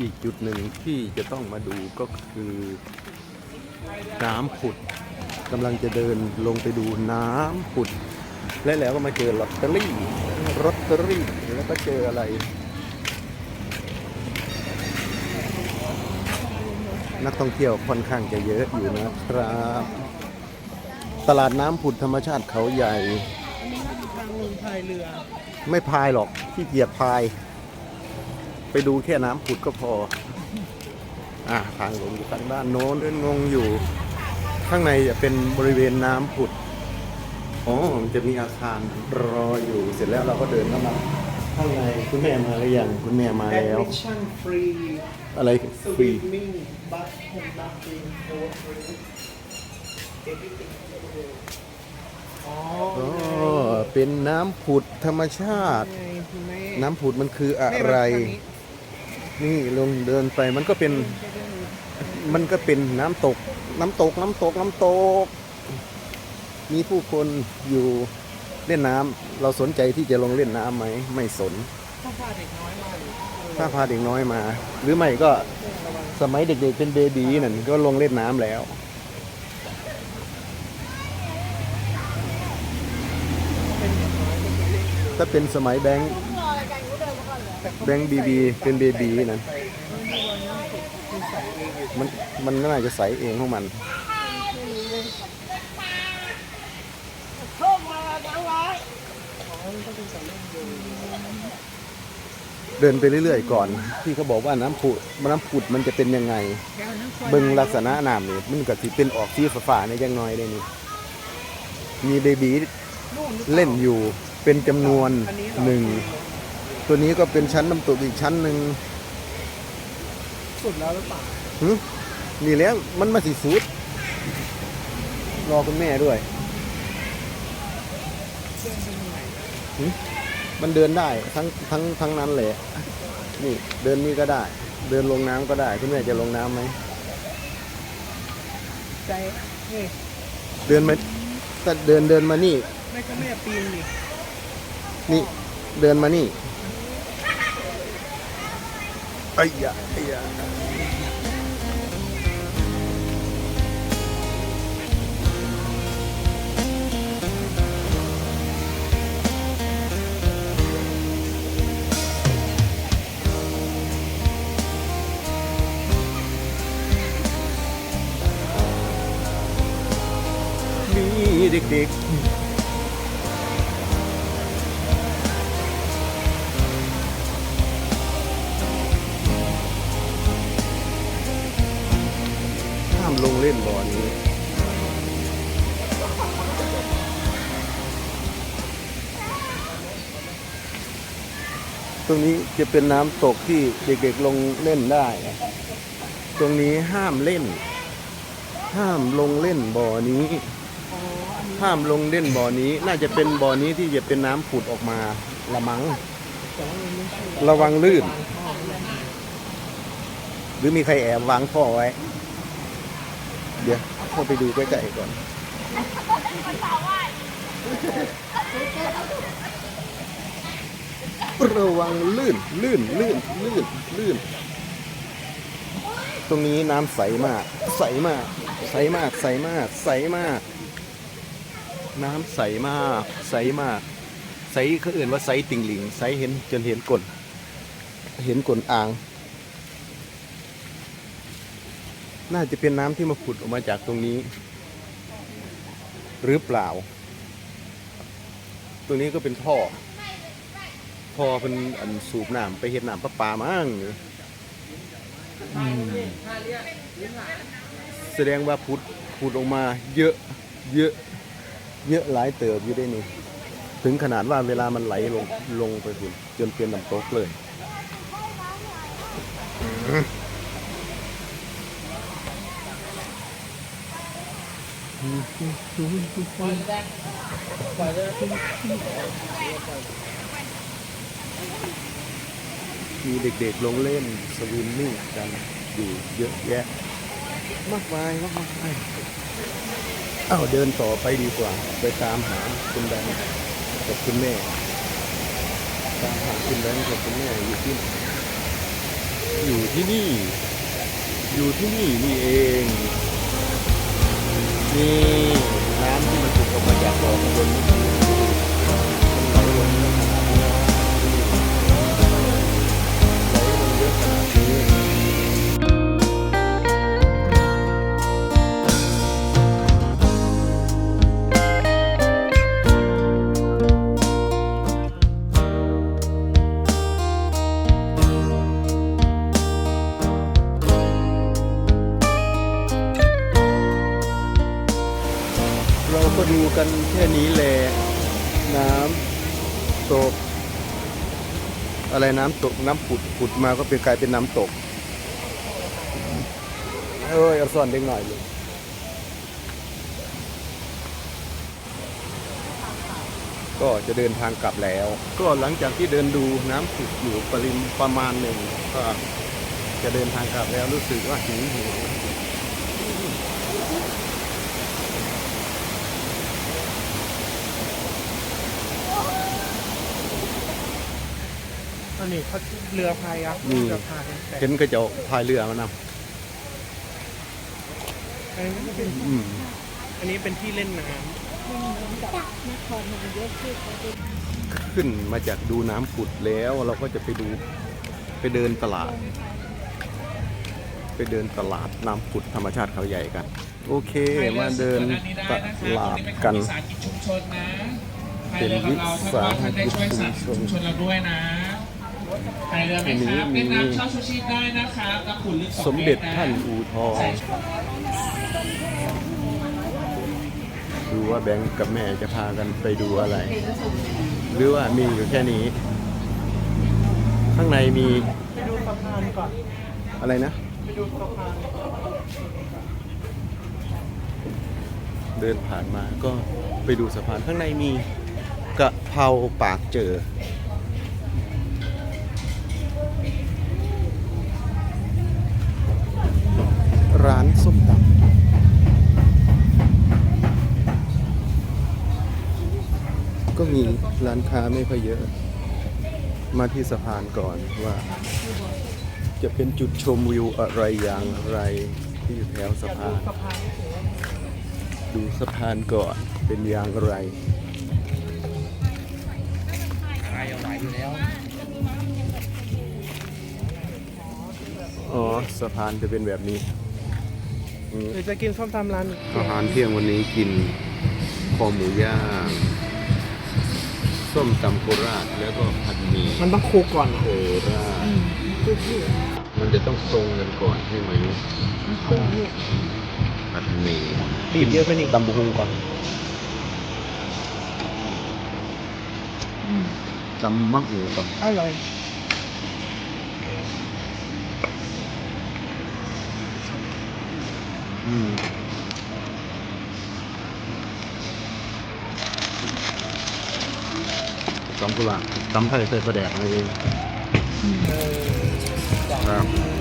อีกจุดหนึ่งที่จะต้องมาดูก็คือน้ำผุดกำลังจะเดินลงไปดูน้ำผุด และแล้วก็มาเจอลอตเตอรี่ลอตเตอรี่แล้วก็เจออะไร นักท่องเที่ยวค่อนข้างจะเยอะอยู่นะครับ ตลาดน้ำผุดธรรมชาติเขาใหญ่ ไม่พายหรอกที่เกียจพาย ไปดูแค่น้ำผุดก็พอ อ่าทางลงอยู่ทางด้านโน้นเดินงงอยู่ ข้างในจะเป็นบริเวณน้ำผุดอ๋อมันจะมีอาคารรออยู่ เสร็จแล้วเราก็เดินเข้ามาข้างในคุณแม่มาหรือยังคุณแม่มาแล้ว admission free อะไรฟรี swimming but nothing no free everything อ๋ออ๋อเป็นน้ำผุดธรรมชาติ ไงคุณแม่น้ำผุดมันคืออะแม่ไรมาทางนี้ นี่ลงเดินไปมันก็เป็น มันก็เป็นน้ำตก น้ำตกน้ำตกน้ำตก มีผู้คนอยู่เล่นน้ำเราสนใจที่จะลงเล่นน้ำไหมไม่สน ถ้าพาเด็กน้อยมาหรือถ้าพาเด็กน้อยมา หรือไม่ก็สมัยเด็กๆเป็นเบบีนั่นก็ลงเล่นน้ำแล้วเป็นเด็กน้อยก็คือเล่นถ้าเป็นสมัยแบงค์ แบงค์บีบีเป็นเบบีนั่นมันมันน่าจะใสเองของมันเดินไปเรื่อยๆก่อน ที่เขาบอกว่าน้ำผุดน้ำผุดมันจะเป็นยังไง เบิ่งลักษณะน้ำนี่มันก็สิเป็นออกสีฟ้าๆในยังน้อยได้นี่มีเบบีเล่นอยู่เป็นจำนวนหนึ่ง ตัวนี้ก็เป็นชั้นน้ำตกอีกชั้นหนึ่งสุดแล้วหรือเปล่าหึนี่แล้วมันมาสิสุด รอคุณแม่ด้วยเดินเป็นยังไงมันเดินได้ทั้งทั้งทั้งนั้นเลยนี่เดินนี่ก็ได้ เดินลงน้ำก็ได้ คุณแม่จะลงน้ำไหมใจนี่เดินมาถ้าเดินเดินมานี่ ไม่ก็แม่ปีนดินี่เดินมานี่ ไอ้ยะไอ้ย ลงเล่นบ่อนี้ตรงนี้จะเป็นน้ำตกที่เด็กๆลงเล่นได้ ตรงนี้ห้ามเล่น ห้ามลงเล่นบ่อนี้อ๋ออันนี้ ห้ามลงเล่นบ่อนี้ น่าจะเป็นบ่อนี้ที่จะเป็นน้ำผุดออกมาละมัง ระวังลื่น หรือมีใครแอบวางท่อไว้ เดี๋ยวเข้าไปดูใกล้ๆก่อนระวังลื่นลื่นลื่นลื่นลื่น ตรงนี้น้ำใสมาก ใสมาก ใสมาก ใสมาก ใสมาก น้ำใสมาก ใสมาก ใสเขาเอื่นว่าใสติ่งหลิง ใสเห็นจนเห็นกลนเห็นกลนอ่าง น่าจะเป็นน้ำที่มาผุดออกมาจากตรงนี้ หรือเปล่า ตรงนี้ก็เป็นท่อท่อเป็นอันสูบน้ำไปเห็ดน้ำประปามั้งอืมแสดงว่าผุดผุดออกมา เยอะ เยอะ เยอะหลายเติบอยู่ได้นี่ถึงขนาดว่าเวลามันไหลลงลงไปฝุ่นจนเป็นน้ำตกเลย ปล่อยได้ปล่อยได้มีเด็กๆลงเล่นสวิมมิ่งกันอยู่เยอะแยะ มากมายมากมายอ้าวเดินต่อไปดีกว่า ไปตามหาคุณแบงค์กับคุณแม่ ตามหาคุณแบงค์กับคุณแม่อยู่ที่อยู่ที่นี่ อยู่ที่นี่นี่เอง นี่น้ำที่มันถูกออกมาจากบ่อข้างบนนี่ ดูกันแค่นี้แหละน้ำตก อะไรน้ำตกน้ำผุดผุดมาก็เป็นกลายเป็นน้ำตก เอ้ยเอาส่วนเด็กหน่อยเลยก็จะเดินทางกลับแล้ว ก็หลังจากที่เดินดูน้ำผุดอยู่ปริมประมาณหนึ่งก็จะเดินทางกลับแล้วรู้สึกว่าหิวหิว อันนี้เขาเรือพายยักษ์เรือพายแต่เห็นก็จะพายเรือมานอันนี้ก็เป็นำอืมอันนี้เป็นที่เล่นน้นครนายกที่เขาเป็นขึ้นมาจากดูน้ำผุดแล้วเราก็จะไปดูไปเดินตลาด ไปเดินตลาดน้ำผุดธรรมชาติเขาใหญ่กัน โอเคมาเดินตลาดกันวิสาหกิจชุมชนนะเป็นวิสาหกิจชุมชนท่านได้ช่วยสาธารณสุขชุมชนเราด้วยนะ ใครเรือไหมครับมีเล่นน้ำเช่าชูชีพได้นะครับตะขุนลึกสองสมเด็จตรนะท่านอูทอง ดูว่าแบงค์กับแม่จะพากันไปดูอะไร หรือว่ามีอยู่แค่นี้ ข้างในมีำไปดูสะพานก่อนอะไรนะไปดูสะพานเดินผ่านมาก็ไปดูสะพานข้างในมีกะเพราปากเจอ ร้านส้มตำก็มีร้านค้าไม่ค่อยเยอะ มาที่สะพานก่อนว่า จะเป็นจุดชมวิวอะไรอย่างไรที่อยู่แถวสะพาน ดูสะพานก่อนเป็นอย่างไรพายเอาไหวอยู่แล้วอ๋อสะพานจะเป็นแบบนี้ เดี๋ยวจะกินส้มตำร้านอาหารเที่ยงวันนี้กินคอหมูย่างส้มตำโคราชแล้วก็ผัดหมี่มันต้องคุกก่อนโคราชมันจะต้องตรงกันก่อนใช่ไหมผัดหมี่บีบเยอะไปนี่ตำบุงก่อนตำมักหูก่อนอร่อย ตำกุหลาบตำไทยใส่ประแดกอะไรเองเออครับ